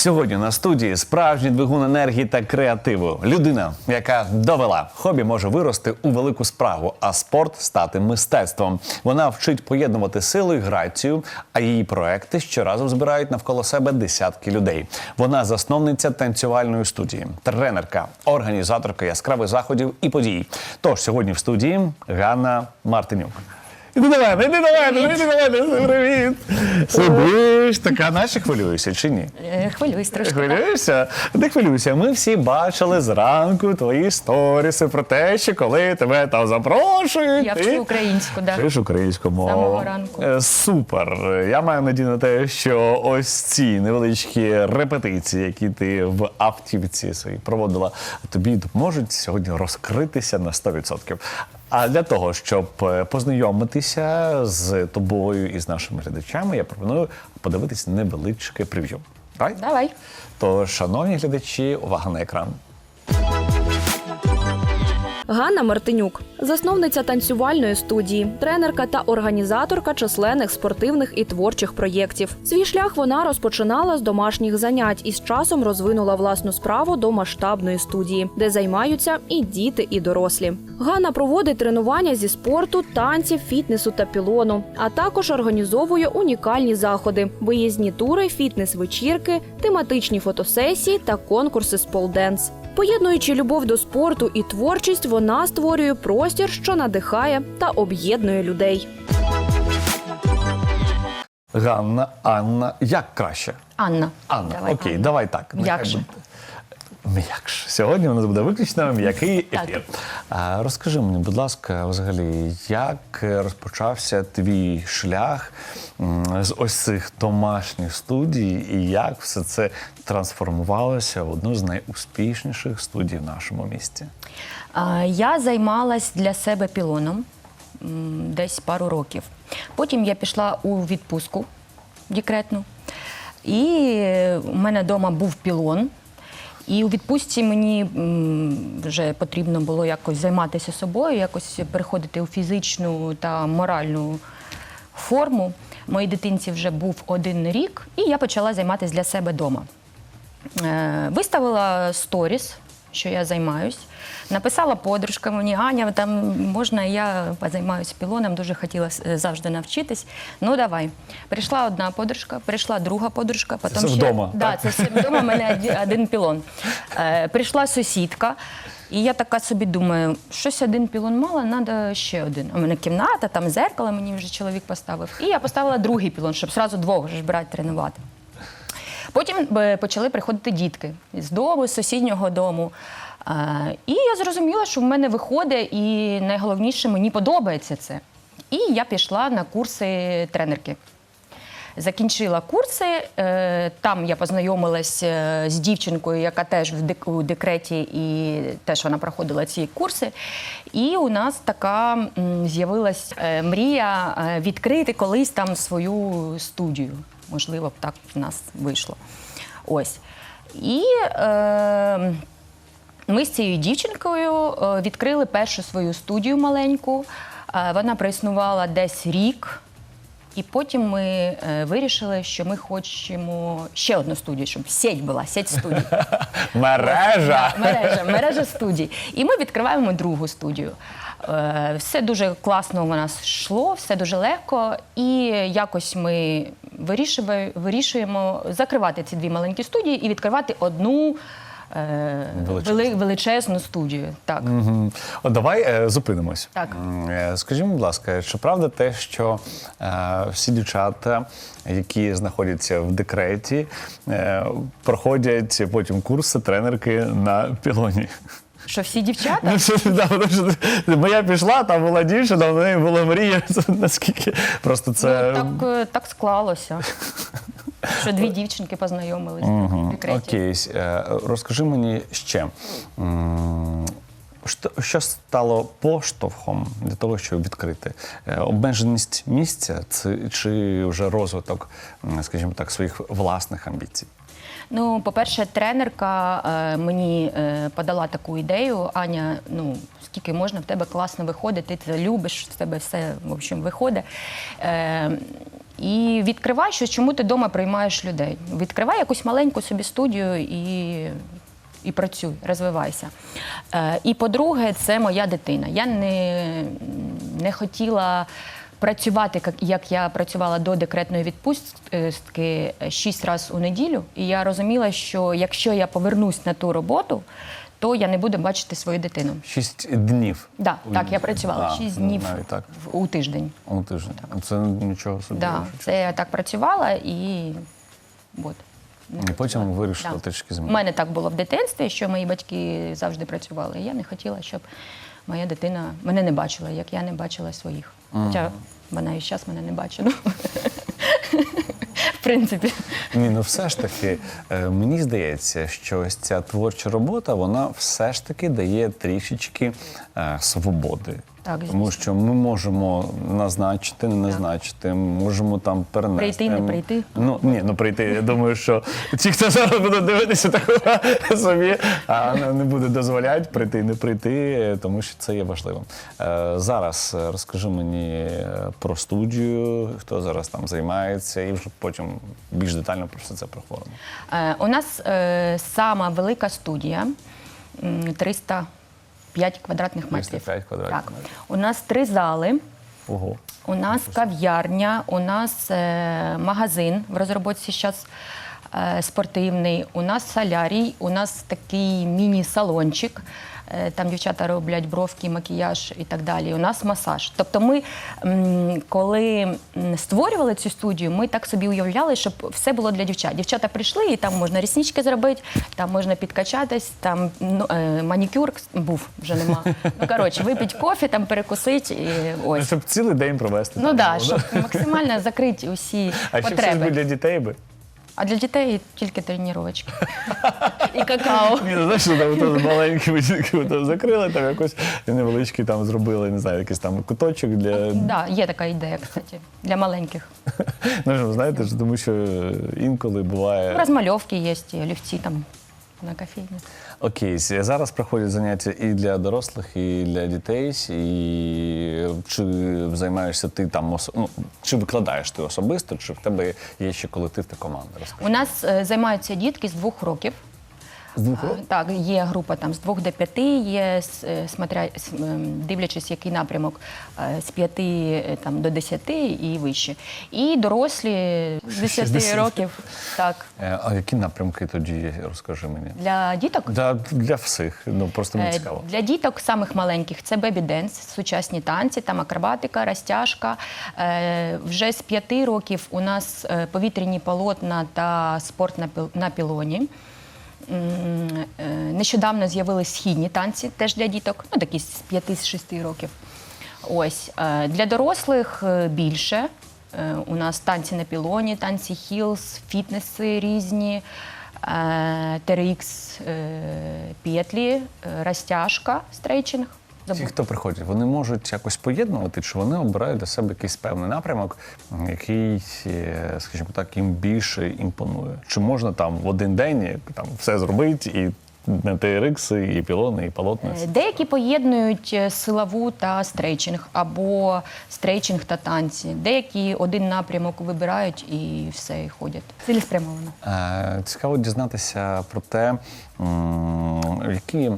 Сьогодні на студії справжній двигун енергії та креативу. Людина, яка довела, хобі може вирости у велику справу, а спорт стати мистецтвом. Вона вчить поєднувати силу і грацію, а її проекти щоразу збирають навколо себе десятки людей. Вона засновниця танцювальної студії, тренерка, організаторка яскравих заходів і подій. Тож сьогодні в студії Ганна Мартинюк. Іди до мене, іди до мене, іди до мене, привіт. Сидиш, така наче хвилюєшся чи ні? Е, Хвилююсь трошки. так. Хвилюєшся? Не хвилюйся. Ми всі бачили зранку твої сторіси про те, що коли тебе там запрошують. Я ти вчу українську, да. Вчиш українську мову. самого ранку. Е, Супер. Я маю надію на те, що ось ці невеличкі репетиції, які ти в автівці своїй проводила, тобі допоможуть сьогодні розкритися на 100%. А для того, щоб е, познайомитися з тобою і з нашими глядачами, я пропоную подивитись невеличке прев'ю. Давай? Давай. То, шановні глядачі, увага на екран. Ганна Мартинюк, засновниця танцювальної студії, тренерка та організаторка численних спортивних і творчих проєктів. Свій шлях вона розпочинала з домашніх занять і з часом розвинула власну справу до масштабної студії, де займаються і діти, і дорослі. Ганна проводить тренування зі спорту, танців, фітнесу та пілону, а також організовує унікальні заходи, виїзні тури, фітнес-вечірки, тематичні фотосесії та конкурси з полденс. Поєднуючи любов до спорту і творчість, вона створює простір, що надихає та об'єднує людей. Ганна, Анна, як краще? Анна. Анна, Давай, окей, Анна. давай так. Нехай буде. М'якше. Сьогодні у нас буде виключно м'який ефір. А, розкажи мені, будь ласка, взагалі, як розпочався твій шлях з ось цих домашніх студій, і як все це трансформувалося в одну з найуспішніших студій в нашому місті? Я займалась для себе пілоном десь пару років. Потім я пішла у відпустку декретну, і у мене вдома був пілон. І у відпустці мені вже потрібно було якось займатися собою, якось переходити у фізичну та моральну форму. Моїй дитинці вже був один рік, і я почала займатися для себе вдома. Е, Виставила сторіс, що я займаюсь. Написала подружка мені, Аня, там можна я позаймаюся пілоном, дуже хотіла е, завжди навчитись. Ну давай. Прийшла одна подружка, прийшла друга подружка, потім все ще вдома, Да, так? це все вдома. У мене один- пілон. Е, прийшла сусідка. І я така собі думаю, щось один пілон мало, треба ще один. У мене кімната, там зеркало мені вже чоловік поставив. І я поставила другий пілон, щоб одразу двох ж брати тренувати. Потім е, почали приходити дітки з дому, з сусіднього дому. Е, І я зрозуміла, що в мене виходить, і найголовніше мені подобається це. І я пішла на курси тренерки. Закінчила курси. е, Там я познайомилась з дівчинкою, яка теж в декреті, і теж вона проходила ці курси. І у нас така з'явилась мрія відкрити колись там свою студію. Можливо, б так в нас вийшло. Ось. І е, ми з цією дівчинкою е, відкрили першу свою студію маленьку. Е, Вона проіснувала десь рік. І потім ми е, вирішили, що ми хочемо ще одну студію, щоб сеть була, сеть студій. Мережа! Мережа, мережа студій. І ми відкриваємо другу студію. Е, Все дуже класно у нас йшло, все дуже легко. І якось ми вирішує- вирішуємо закривати ці дві маленькі студії і відкривати одну е, Величезну. величезну студію. Так. Мгм. От давай е, зупинимось. Так. Е, Скажи, будь ласка, чи правда те, що е, всі дівчата, які знаходяться в декреті, е, проходять потім курси тренерки на пілоні? Що всі дівчата? Ну, да, тому що моя пішла, там була дівчина, в неї була мрія. Наскільки просто це. Ну, так, е, так склалося. Що дві дівчинки познайомились в декреті. Окей, е, розкажи мені ще. Що, що стало поштовхом для того, щоб відкрити Е, обмеженість місця чи вже розвиток, скажімо так, своїх власних амбіцій? Ну, по-перше, тренерка е, мені е, подала таку ідею. Аня, ну скільки можна, в тебе класно виходить, ти це любиш, в тебе все в общем, виходить. Е, І відкривай щось, чому ти вдома приймаєш людей. Відкривай якусь маленьку собі студію і, і працюй, розвивайся. І по-друге, це моя дитина. Я не, не хотіла працювати, як, я працювала до декретної відпустки шість разів у неділю. І я розуміла, що якщо я повернусь на ту роботу, то я не буду бачити свою дитину. Шість днів. Да, так, я працювала А, 6 ну, днів навіть так. у тиждень. У тиждень. Це нічого собі. Да, це я так працювала і от. І потім вирішили Да. трішки У мене так було в дитинстві, що мої батьки завжди працювали. І я не хотіла, щоб моя дитина мене не бачила, як я не бачила своїх. Хоча вона і зараз мене не бачить. Ну, в принципі. Ні, ну все ж таки, е, мені здається, що ось ця творча робота, вона все ж таки дає трішечки е, свободи так тому що ми можемо назначити, не назначити, можемо там перенести. Прийти, не прийти. Ну ні, ну прийти. Я думаю, що ті, хто зараз буде дивитися, так собі а не буде дозволяти прийти, не прийти, тому що це є важливим. Е, зараз е, розкажи мені е, про студію, хто зараз там займається, і вже потім більш детально про все це проходимо. У нас сама велика студія 300 5 квадратних метрів. 5 квадратних так. метрів. У нас три зали. Ого. У нас кав'ярня, у нас е, магазин в розробці зараз е, спортивний, у нас солярій, у нас такий міні-салончик е, Там дівчата роблять бровки, макіяж і так далі. У нас масаж. Тобто, ми, коли створювали цю студію, ми так собі уявляли, щоб все було для дівчат. Дівчата прийшли, і там можна ріснички зробити, там можна підкачатись, там ну, е, манікюр був вже нема. Ну коротше, випіть кофе, там перекусить. І ось. Щоб цілий день провести. Ну так, було, щоб максимально закрити усі А потреби. би для дітей би. А для дітей тільки тренувачки. І какао. Ні, ну знаєш, там то з маленькими дітками там закрили, там якось невеличкий там зробили, не знаю, якийсь там куточок для. Да, є така ідея, кстати, для маленьких. Ну, ж, знаєте, ж, тому що інколи буває. Розмальовки є, олівці там на кофейні. Окей, зараз проходять заняття і для дорослих, і для дітей. І чи займаєшся ти там ну, чи викладаєш ти особисто, чи в тебе є ще колектив та команда? Розкажи. У нас е, займаються дітки з двох років. З двох років? Так, є група там з двох до п'яти, є е, смотря, дивлячись, який напрямок е, з п'яти е, там до десяти і вище. І дорослі з десяти років. Так. Е, А які напрямки тоді? Розкажи мені. Для діток Для, для всіх. Ну просто мені Е, цікаво. Для діток самих маленьких це бебі-денс, сучасні танці, там акробатика, розтяжка. Е, Вже з п'яти років у нас е, повітряні полотна та спорт на пілоні. Е, Нещодавно з'явились східні танці, теж для діток, ну такі з 5-6 років. Ось е, для дорослих е, більше. У нас танці на пілоні, танці хілс, фітнеси різні, TRX петлі, розтяжка, стрейчинг. Ті, хто приходять, вони можуть якось поєднувати, чи вони обирають для себе якийсь певний напрямок, який, е, скажімо так, їм більше імпонує. Чи можна там в один день там все зробити і на TRX, і пілони, і полотна? Е, Деякі поєднують е, силову та стрейчинг або стрейчинг та танці. Деякі один напрямок вибирають і все і ходять. Цілеспрямовано. Цікаво дізнатися про те, які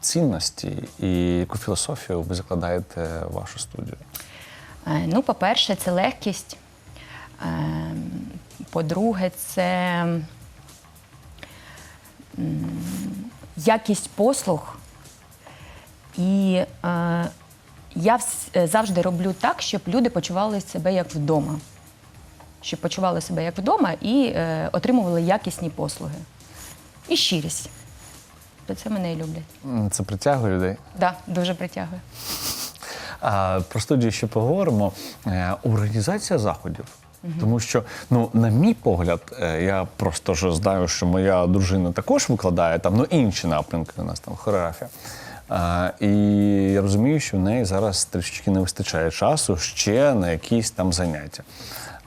цінності і яку філософію ви закладаєте в вашу студію. Е, Ну, по-перше, це легкість. Е, По-друге, це якість послуг. І е, я завжди роблю так, щоб люди почували себе як вдома. Щоб почували себе як вдома і отримували якісні послуги. І щирість. То це мене і люблять. Це притягує людей. Так, да, дуже притягує. А, про студію ще поговоримо. Е, Організація заходів. Тому що, ну, на мій погляд, е, я просто ж знаю, що моя дружина також викладає там ну, інші напрямки, у нас там хореографія. А, і я розумію, що в неї зараз трішечки не вистачає часу ще на якісь там заняття.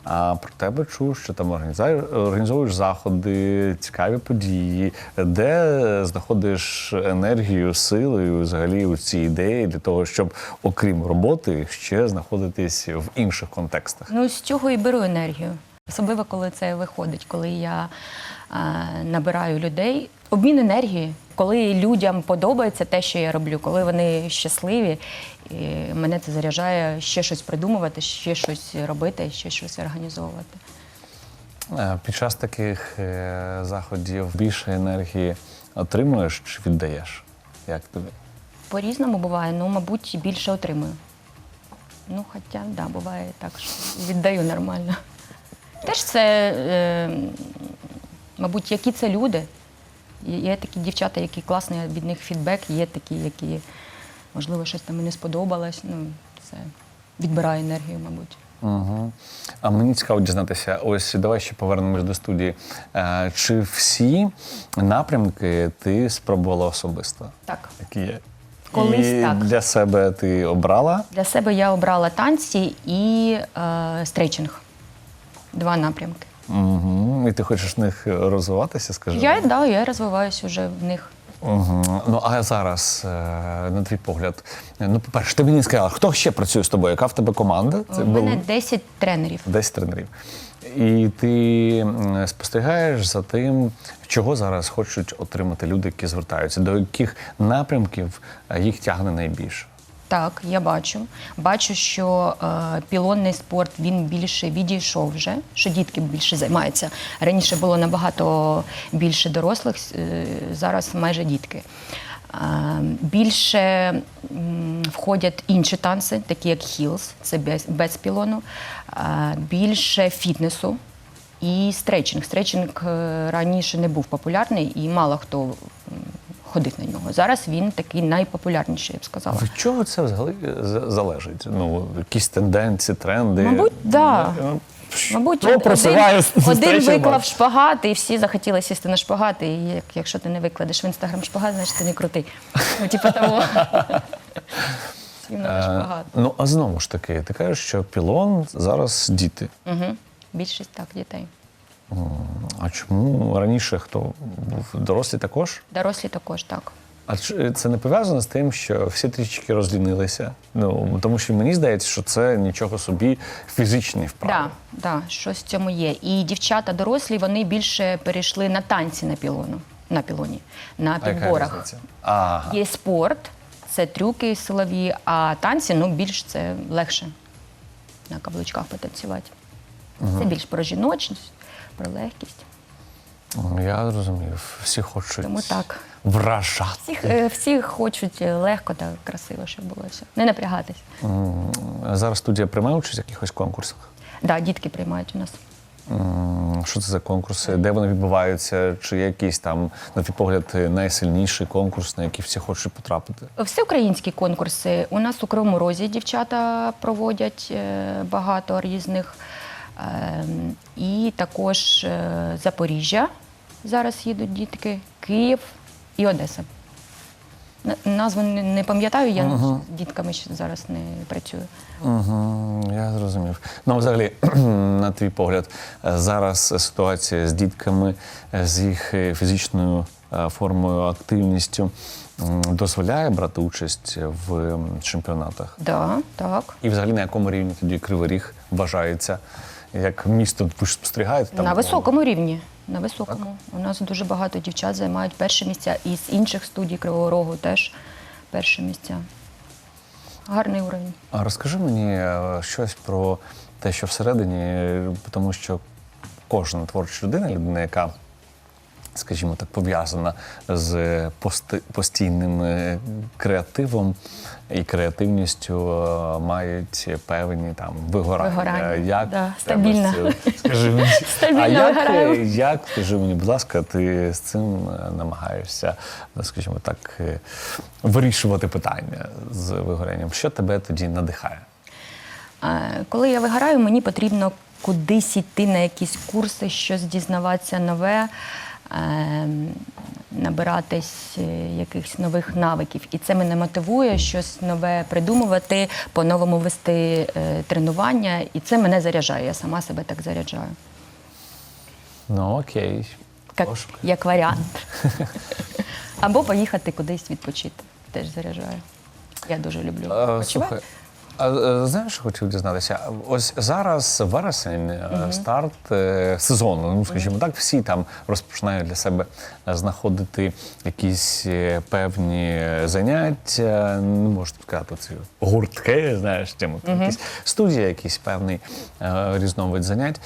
А про тебе чув, що там організовуєш заходи, цікаві події, де знаходиш енергію, силою взагалі у ці ідеї для того, щоб, окрім роботи, ще знаходитись в інших контекстах. Ну, з цього і беру енергію. Особливо, коли це виходить, коли я е, набираю людей. Обмін енергії, коли людям подобається те, що я роблю, коли вони щасливі, і мене це заряджає ще щось придумувати, ще щось робити, ще щось організовувати. Е, Під час таких е, заходів більше енергії отримуєш чи віддаєш? Як тобі? По-різному буває, ну, мабуть, більше отримую. Ну, хоча, да, буває так, що віддаю нормально. Теж це, е, мабуть, які це люди. Є- такі дівчата, які класний від них фідбек, є такі, які, можливо, щось там не сподобалось. Ну, це відбирає енергію, мабуть. Угу. А мені цікаво дізнатися, ось давай ще повернемось до студії. Е, Чи всі напрямки ти спробувала особисто? Так. Які є? Колись і так. для себе ти обрала? Для себе я обрала танці і е, стрейчинг. Два напрямки. Угу. І ти хочеш в них розвиватися, скажи? Я, да, я розвиваюся вже в них. Угу. Ну а зараз, е, на твій погляд, е, ну, по-перше, ти мені сказала, хто ще працює з тобою? Яка в тебе команда? У мене 10 тренерів. 10 тренерів. І ти спостерігаєш за тим, чого зараз хочуть отримати люди, які звертаються, до яких напрямків е, їх тягне найбільше. Так, я бачу. Бачу, що е, пілонний спорт він більше відійшов вже, що дітки більше займаються. Раніше було набагато більше дорослих, е, зараз майже дітки. Е, більше м, входять інші танці, такі як хілс, це без, без пілону, е, більше фітнесу. І стретчинг. Стретчинг е, раніше не був популярний і мало хто м, ходив на нього. Зараз він такий найпопулярніший, я б сказала. Від чого це взагалі залежить? Ну, якісь тенденції, тренди? Мабуть, да. Ну, Мабуть, просуває один, один виклав шпагат, і всі захотіли сісти на шпагат. І як, якщо ти не викладеш в інстаграм шпагат, значить ти не крутий. Ну, типу того. Е, шпагат. Ну, а знову ж таки, ти кажеш, що пілон зараз діти. Угу. Більшість так дітей. А чому раніше хто був дорослі також? Дорослі також так. А це не пов'язано з тим, що всі трішки розлінилися? Ну тому що мені здається, що це нічого собі фізичний вправи. Да, да, щось в цьому є. І дівчата дорослі вони більше перейшли на танці на пілону, на пілоні, на підборах. Ага. Є спорт, це трюки силові, а танці ну, більш це легше на каблучках потанцювати. Це більш про жіночність, про легкість. Я зрозумів. Всі хочуть Тому так. вражати. Всіх, е, всі хочуть легко та красиво, щоб було все. Не напрягатись. Зараз студія приймає участь в якихось конкурсах. Да, дітки приймають у нас. Що це за конкурси? Де вони відбуваються? Чи є якийсь там, на твій погляд, найсильніший конкурс, на який всі хочуть потрапити? Всеукраїнські конкурси. У нас у Кривому Розі дівчата проводять е, багато різних. Ем, І також е, Запоріжжя зараз їдуть дітки, Київ і Одеса. На- Назву не пам'ятаю, я з дітками ще зараз не працюю. Угу, я зрозумів. Ну, взагалі, на твій погляд, е, зараз ситуація з дітками, е, з їх фізичною формою, активністю дозволяє брати участь в чемпіонатах? Да, так. І взагалі на якому рівні тоді Кривий Ріг вважається як місто, ви ж спостерігаєте там? на високому рівні. На високому. У нас дуже багато дівчат займають перші місця. І з інших студій Кривого Рогу теж перші місця. Гарний уровень. А розкажи мені е, щось про те, що всередині, е, тому що кожна творча людина, людина, яка, скажімо так, пов'язана з пости- постійним е, креативом і креативністю, е, мають певні там вигорання. Вигорання, Як да, стабільно. Скажи мені, Стабільно а як, е, як, скажи мені, будь ласка, ти з цим намагаєшся, скажімо так, вирішувати питання з вигорянням? Що тебе тоді надихає? Коли я вигораю, мені потрібно кудись йти на якісь курси, щось дізнаватися нове. Ем, набиратись е, якихось нових навиків. І це мене мотивує щось нове придумувати, по-новому вести е, тренування. І це мене заряджає. Я сама себе так заряджаю. Ну окей. Як, як варіант. Або поїхати кудись відпочити. Теж заряджаю. Я дуже люблю Е. Слухай, знаєш, що хотів дізнатися? Ось зараз вересень, е, старт е, сезону. Ну, скажімо так, всі там розпочинають для себе е, знаходити якісь е, певні заняття. Не можу сказати ці гуртки, знаєш, тему, там якісь студії, якийсь певний е, різновид занять.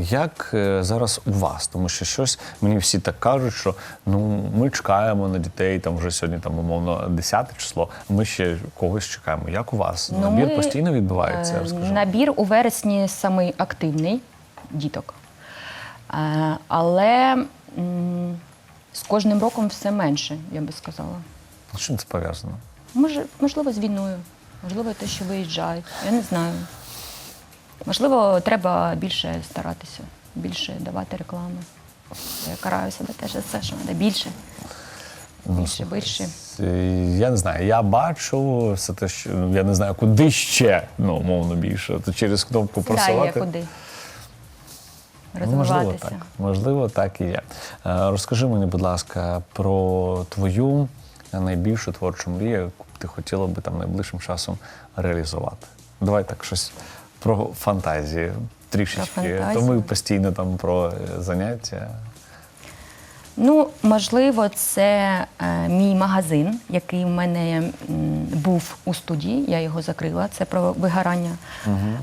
Як е, зараз у вас? Тому що щось мені всі так кажуть, що ну ми чекаємо на дітей, там вже сьогодні там умовно 10 число. Ми ще когось чекаємо. Як у вас? Ну, Набір ми, постійно відбувається, е, розкажи. Набір у вересні самий активний діток. Е, Але з кожним роком все менше, я би сказала. З чим це пов'язано? Можливо, з війною, можливо, те, що виїжджають. Я не знаю. Можливо, треба більше старатися, більше давати реклами. Я караю себе теж за це, що треба більше. Більше, більше. Е, Я не знаю, я бачу все те, що ну, я не знаю, куди ще, ну, умовно більше. То через кнопку просувати. куди. Ну, Можливо, так. Можливо, так і є. Е, Розкажи мені, будь ласка, про твою найбільшу творчу мрію, яку б ти хотіла би там найближчим часом реалізувати. Давай так щось про фантазію трішечки. Про фантазію? То ми постійно там про е, заняття. Ну, можливо, це е, мій магазин, який в мене м, був у студії. Я його закрила. Це про вигорання.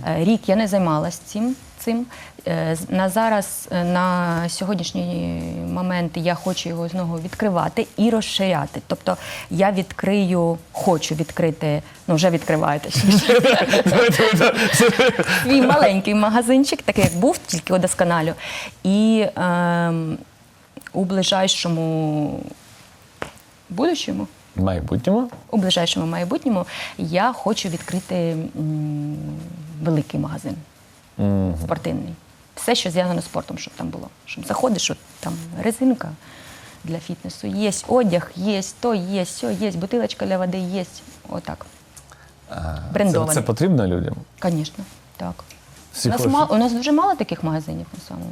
Е, рік я не займалася цим. цим. Е, з- на зараз, е, на сьогоднішній момент, я хочу його знову відкривати і розширяти. Тобто я відкрию, хочу відкрити, ну вже відкриваю точніше, свій маленький магазинчик, такий як був, тільки удосконалю. І ем, у ближайшому будущому, майбутньому. у ближайшому майбутньому я хочу відкрити м, великий магазин спортивний. Все, що зв'язано з спортом, щоб там було. Щоб заходиш, от там резинка для фітнесу, є одяг, є то, є сьо, є бутилочка для води, є. Отак. А, Це, це потрібно людям. Звісно, так. Всі У нас, хочуть. мало, у нас дуже мало таких магазинів на самому.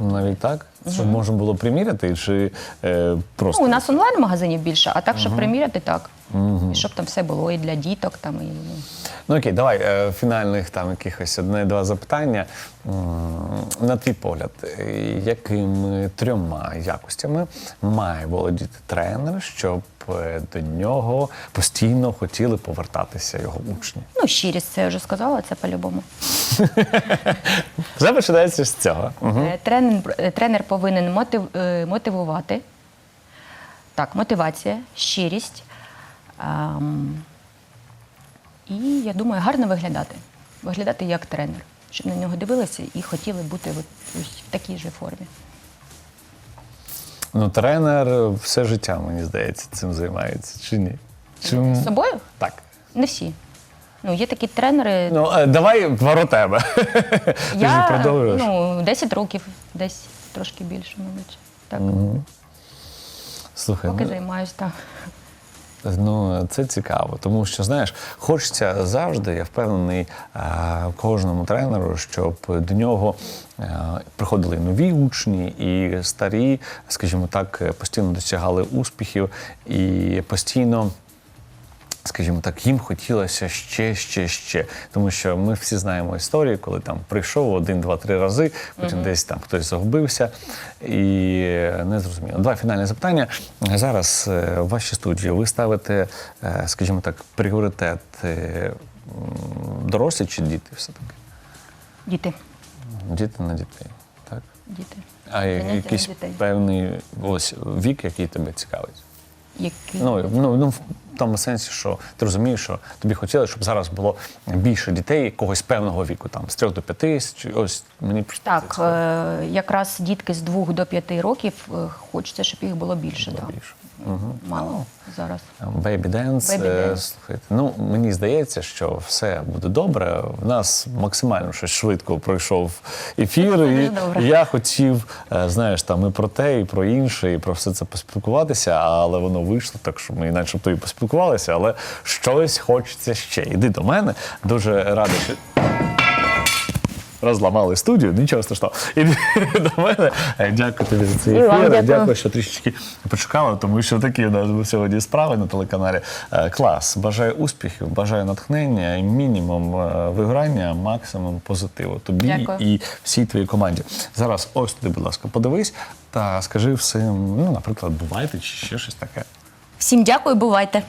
Навіть так? Щоб можна було приміряти, чи е, просто. Ну, у нас онлайн-магазинів більше, а так, щоб приміряти, так. І щоб там все було і для діток, там, і, ну, Ну окей, давай е, фінальних там якихось одне-два запитання. На твій погляд, е, якими трьома якостями має володіти тренер, щоб е, до нього постійно хотіли повертатися його учні? ну, щирість, це я вже сказала, це по-любому. Все починається з цього. Тренер, тренер повинен мотивувати. Так, мотивація, щирість. І я думаю, гарно виглядати. Виглядати як тренер, щоб на нього дивилися і хотіли бути ось в такій же формі. Ну, тренер все життя, мені здається, цим займається, чи ні? Чи... З собою? Так. Не всі. Ну, є такі тренери. Ну, е, давай про тебе. Ти я продовжуєш. ну, 10 років, десь трошки більше, мабуть. Так. Слухай, Поки ну, займаюся так. Ну, це цікаво, тому що знаєш, хочеться завжди, я впевнений, е, кожному тренеру, щоб до нього е, приходили нові учні і старі, скажімо так, постійно досягали успіхів і постійно. Скажімо так, їм хотілося ще, ще, ще. Тому що ми всі знаємо історії, коли там прийшов один, два, три рази, потім десь там хтось загубився і не зрозуміло. Два фінальні запитання. Зараз е, в вашій студії ви ставите, е, скажімо так, пріоритет е, дорослі чи діти все-таки? Діти. Діти на дітей. Так? Діти. А Заняття якийсь певний ось вік, який тебе цікавить? Які... Ну, ну, ну, в тому сенсі, що ти розумієш, що тобі хотілося, щоб зараз було більше дітей когось певного віку, там з трьох до п'яти, ось мені Так, е, якраз дітки з двох до п'яти років е, хочеться, щоб їх було більше. Да. більше. Мало зараз. Бейбі Денс. Слухайте, ну мені здається, що все буде добре. У нас максимально щось швидко пройшов ефір. І я хотів, е, знаєш, там і про те, і про інше, і про все це поспілкуватися, але воно вийшло так, що ми начебто і поспілкувалися, але щось хочеться ще. Іди до мене. Дуже радий, що. Розламали студію, нічого страшного. Іди до мене. Е, Дякую тобі за цей І ефір. дякую. Що трішечки почекали, тому що такі у нас сьогодні справи на телеканалі. Е, Клас. Бажаю успіхів, бажаю натхнення, мінімум е, виграння, максимум позитиву тобі Дякую. і всій твоїй команді. Зараз ось туди, будь ласка, подивись та скажи всім, ну, наприклад, бувайте чи ще щось таке. Всім дякую, бувайте.